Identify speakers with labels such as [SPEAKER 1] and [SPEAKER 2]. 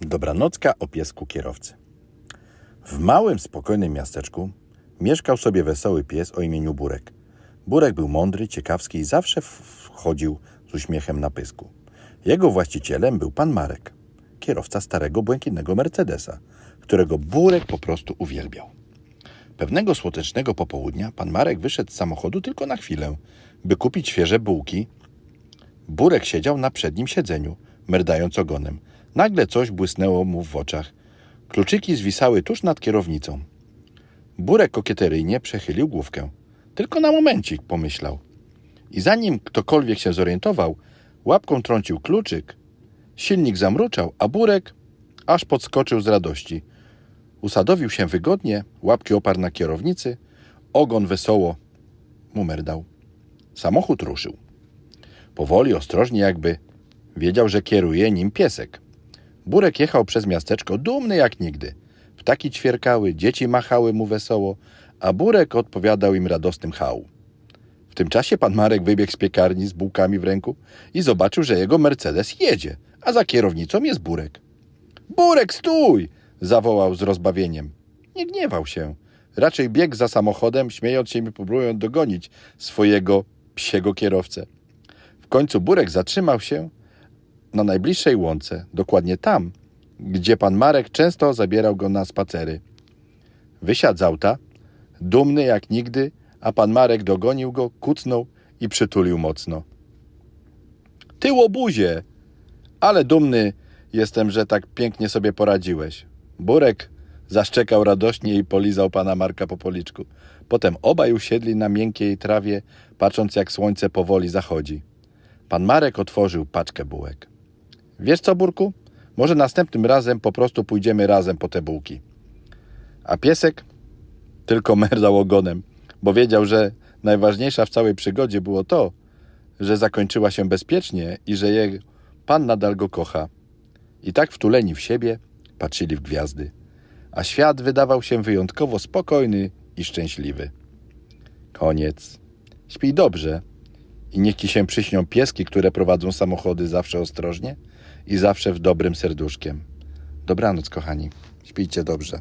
[SPEAKER 1] Dobranocka o piesku kierowcy. W małym, spokojnym miasteczku mieszkał sobie wesoły pies o imieniu Burek. Burek był mądry, ciekawski i zawsze wchodził z uśmiechem na pysku. Jego właścicielem był pan Marek, kierowca starego, błękitnego Mercedesa, którego Burek po prostu uwielbiał. Pewnego słonecznego popołudnia pan Marek wyszedł z samochodu tylko na chwilę, by kupić świeże bułki. Burek siedział na przednim siedzeniu, merdając ogonem. Nagle coś błysnęło mu w oczach. Kluczyki zwisały tuż nad kierownicą. Burek kokieteryjnie przechylił główkę. Tylko na momencik, pomyślał. I zanim ktokolwiek się zorientował, łapką trącił kluczyk, silnik zamruczał, a Burek aż podskoczył z radości. Usadowił się wygodnie, łapki oparł na kierownicy, ogon wesoło mu merdał. Samochód ruszył. Powoli, ostrożnie, jakby wiedział, że kieruje nim piesek. Burek jechał przez miasteczko dumny jak nigdy. Ptaki ćwierkały, dzieci machały mu wesoło, a Burek odpowiadał im radosnym hał. W tym czasie pan Marek wybiegł z piekarni z bułkami w ręku i zobaczył, że jego Mercedes jedzie, a za kierownicą jest Burek. Burek, stój! zawołał z rozbawieniem. Nie gniewał się. Raczej biegł za samochodem, śmiejąc się i próbując dogonić swojego psiego kierowcę. W końcu Burek zatrzymał się na najbliższej łące, dokładnie tam, gdzie pan Marek często zabierał go na spacery. Wysiadł z auta, dumny jak nigdy, a pan Marek dogonił go, kucnął i przytulił mocno. Ty łobuzie! Ale dumny jestem, że tak pięknie sobie poradziłeś. Burek zaszczekał radośnie i polizał pana Marka po policzku. Potem obaj usiedli na miękkiej trawie, patrząc jak słońce powoli zachodzi. Pan Marek otworzył paczkę bułek. Wiesz co, Burku? Może następnym razem po prostu pójdziemy razem po te bułki. A piesek tylko merdał ogonem, bo wiedział, że najważniejsza w całej przygodzie było to, że zakończyła się bezpiecznie i że jego pan nadal go kocha. I tak wtuleni w siebie patrzyli w gwiazdy, a świat wydawał się wyjątkowo spokojny i szczęśliwy. Koniec. Śpij dobrze i niech ci się przyśnią pieski, które prowadzą samochody zawsze ostrożnie i zawsze w dobrym serduszkiem. Dobranoc, kochani. Śpijcie dobrze.